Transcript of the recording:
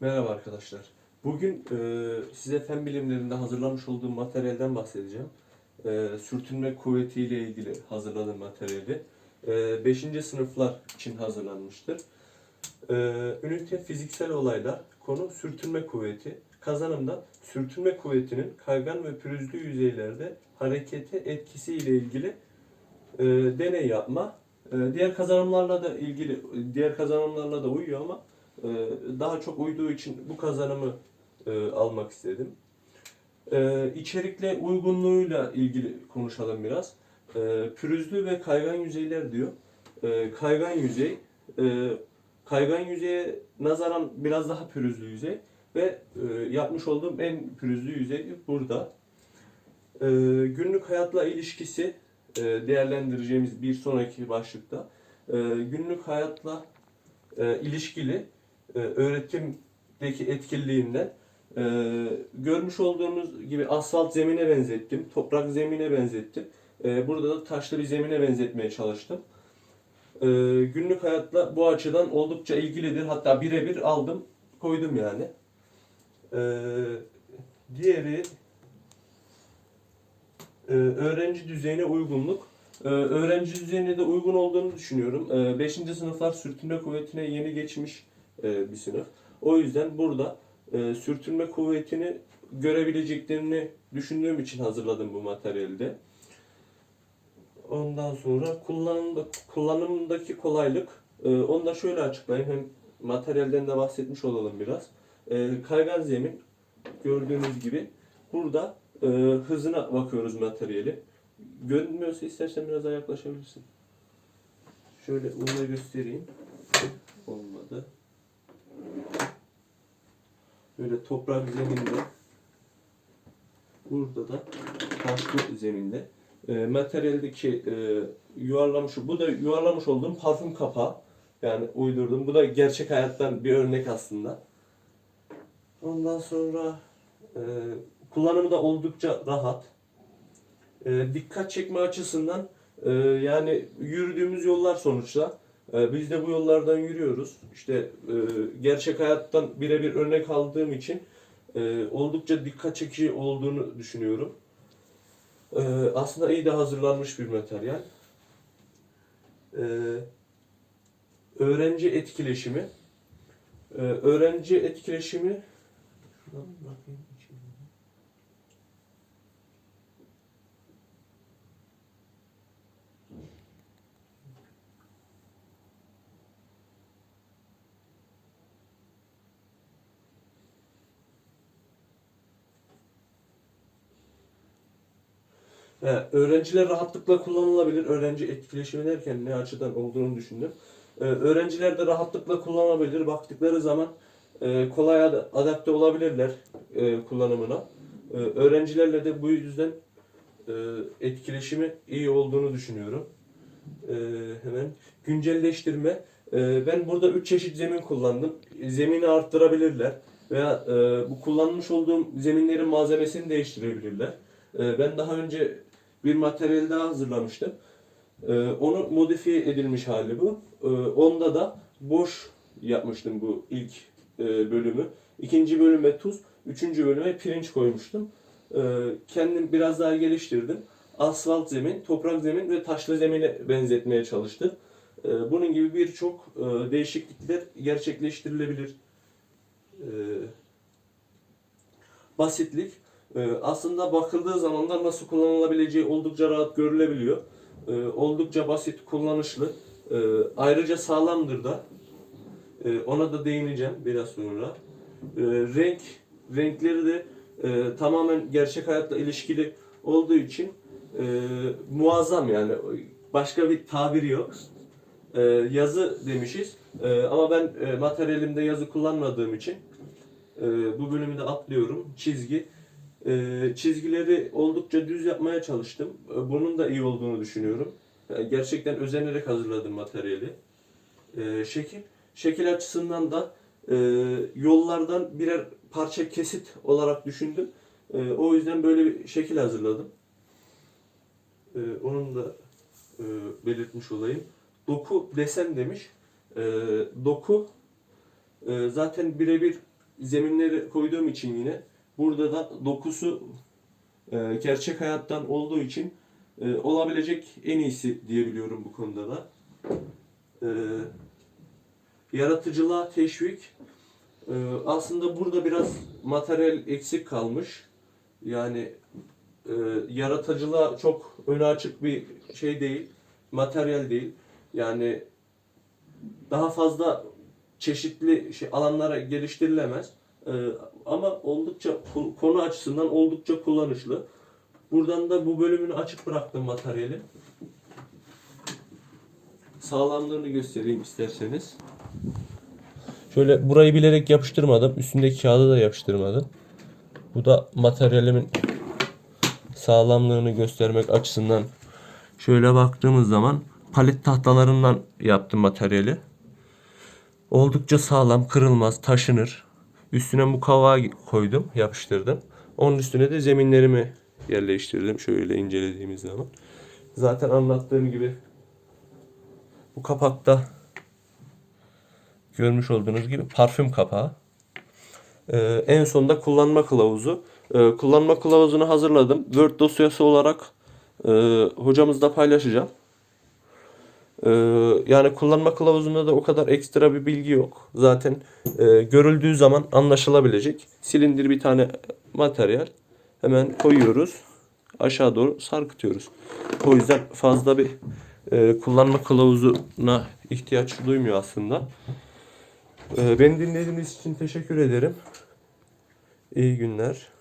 Merhaba arkadaşlar. Bugün e, size fen bilimlerinde hazırlamış olduğum materyalden bahsedeceğim. E, sürtünme kuvveti ile ilgili hazırladığım materyali. 5. sınıflar için hazırlanmıştır. E, ünite fiziksel olaylar, konu sürtünme kuvveti. Kazanımda sürtünme kuvvetinin kaygan ve pürüzlü yüzeylerde harekete etkisi ile ilgili e, deney yapma. E, diğer kazanımlarla da ilgili, diğer kazanımlarla da uyuyor ama e, daha çok uyduğu için bu kazanımı e, almak istedim. E, içerikle uygunluğuyla ilgili konuşalım biraz. E, pürüzlü ve kaygan yüzeyler diyor. Kaygan yüzey, e, kaygan yüzeye nazaran biraz daha pürüzlü yüzey ve e, yapmış olduğum en pürüzlü yüzey burada. Günlük hayatla ilişkisi değerlendireceğimiz bir sonraki başlıkta günlük hayatla ilişkili e, öğretimdeki etkililiğinden e, görmüş olduğunuz gibi asfalt zemine benzettim, toprak zemine benzettim. E, burada da taşlı bir zemine benzetmeye çalıştım. Günlük hayatla bu açıdan oldukça ilgilidir. Hatta birebir aldım, koydum yani. Diğeri öğrenci düzeyine uygunluk. Öğrenci düzeyine de uygun olduğunu düşünüyorum. 5. sınıflar sürtünme kuvvetine yeni geçmiş e, bir sınıf. O yüzden burada e, sürtünme kuvvetini görebileceklerini düşündüğüm için hazırladım bu materyalde. Ondan sonra kullanımda, kullanımdaki kolaylık. e, onu da şöyle açıklayayım. Hem materyalden de bahsetmiş olalım biraz. E, kaygan zemin gördüğünüz gibi burada e, hızına bakıyoruz materyali. Görünmüyorsa istersen biraz daha yaklaşabilirsin. Şöyle unla göstereyim. Olmadı. Böyle toprak zeminde. Burada da taşlı zeminde. E, materyaldeki e, yuvarlamış, bu da yuvarlamış olduğum parfüm kapağı. Yani uydurdum. Bu da gerçek hayattan bir örnek aslında. Ondan sonra e, kullanımı da oldukça rahat. E, dikkat çekme açısından e, yani yürüdüğümüz yollar sonuçta. E, biz de bu yollardan yürüyoruz. İşte e, gerçek hayattan birebir örnek aldığım için e, oldukça dikkat çekici olduğunu düşünüyorum. E, aslında iyi de hazırlanmış bir materyal. E, öğrenci etkileşimi. Öğrenci etkileşimi Şuradan bakayım Öğrenciler rahatlıkla kullanılabilir. Öğrenci etkileşimi derken ne açıdan olduğunu düşündüm. Ee, öğrenciler de rahatlıkla kullanabilir. Baktıkları zaman e, kolay ad- adapte olabilirler e, kullanımına. E, öğrencilerle de bu yüzden e, etkileşimi iyi olduğunu düşünüyorum. E, hemen güncelleştirme. E, ben burada üç çeşit zemin kullandım. Zemini arttırabilirler veya e, bu kullanmış olduğum zeminlerin malzemesini değiştirebilirler. E, ben daha önce bir materyal daha hazırlamıştım. E, onu modifiye edilmiş hali bu. E, onda da boş yapmıştım bu ilk e, bölümü. İkinci bölüme tuz, üçüncü bölüme pirinç koymuştum. E, kendim biraz daha geliştirdim. Asfalt zemin, toprak zemin ve taşlı zemine benzetmeye çalıştım. E, bunun gibi birçok e, değişiklikler gerçekleştirilebilir. E, basitlik e, aslında bakıldığı zaman da nasıl kullanılabileceği oldukça rahat görülebiliyor. E, oldukça basit, kullanışlı. E, ayrıca sağlamdır da. Ona da değineceğim biraz sonra. Renk, renkleri de e, tamamen gerçek hayatla ilişkili olduğu için e, muazzam yani. Başka bir tabir yok. Yazı demişiz. Ama ben e, materyalimde yazı kullanmadığım için e, bu bölümü de atlıyorum. Çizgi. E, çizgileri oldukça düz yapmaya çalıştım. E, bunun da iyi olduğunu düşünüyorum. E, gerçekten özenerek hazırladım materyali. Şekil. Şekil açısından da e, yollardan birer parça kesit olarak düşündüm. O yüzden böyle bir şekil hazırladım. Onun da e, belirtmiş olayım. Doku desen demiş. Doku e, zaten birebir zeminleri koyduğum için yine burada da dokusu e, gerçek hayattan olduğu için e, olabilecek en iyisi diyebiliyorum bu konuda da. E, yaratıcılığa teşvik. E, aslında burada biraz materyal eksik kalmış. Yani e, yaratıcılığa çok öne açık bir şey değil. Materyal değil. Yani daha fazla çeşitli şey, alanlara geliştirilemez. E, ama oldukça konu açısından oldukça kullanışlı. Buradan da bu bölümünü açık bıraktım materyali. Sağlamlığını göstereyim isterseniz. Şöyle burayı bilerek yapıştırmadım. Üstündeki kağıdı da yapıştırmadım. Bu da materyalimin sağlamlığını göstermek açısından şöyle baktığımız zaman palet tahtalarından yaptım materyali. Oldukça sağlam, kırılmaz, taşınır. Üstüne mukavva koydum, yapıştırdım. Onun üstüne de zeminlerimi yerleştirdim şöyle incelediğimiz zaman. Zaten anlattığım gibi bu kapakta görmüş olduğunuz gibi parfüm kapağı. Ee, en sonunda kullanma kılavuzu. Ee, kullanma kılavuzunu hazırladım. Word dosyası olarak e, hocamızla paylaşacağım. Ee, yani kullanma kılavuzunda da o kadar ekstra bir bilgi yok. Zaten e, görüldüğü zaman anlaşılabilecek silindir bir tane materyal. Hemen koyuyoruz. Aşağı doğru sarkıtıyoruz. O yüzden fazla bir e, kullanma kılavuzuna ihtiyaç duymuyor aslında. E, beni dinlediğiniz için teşekkür ederim. İyi günler.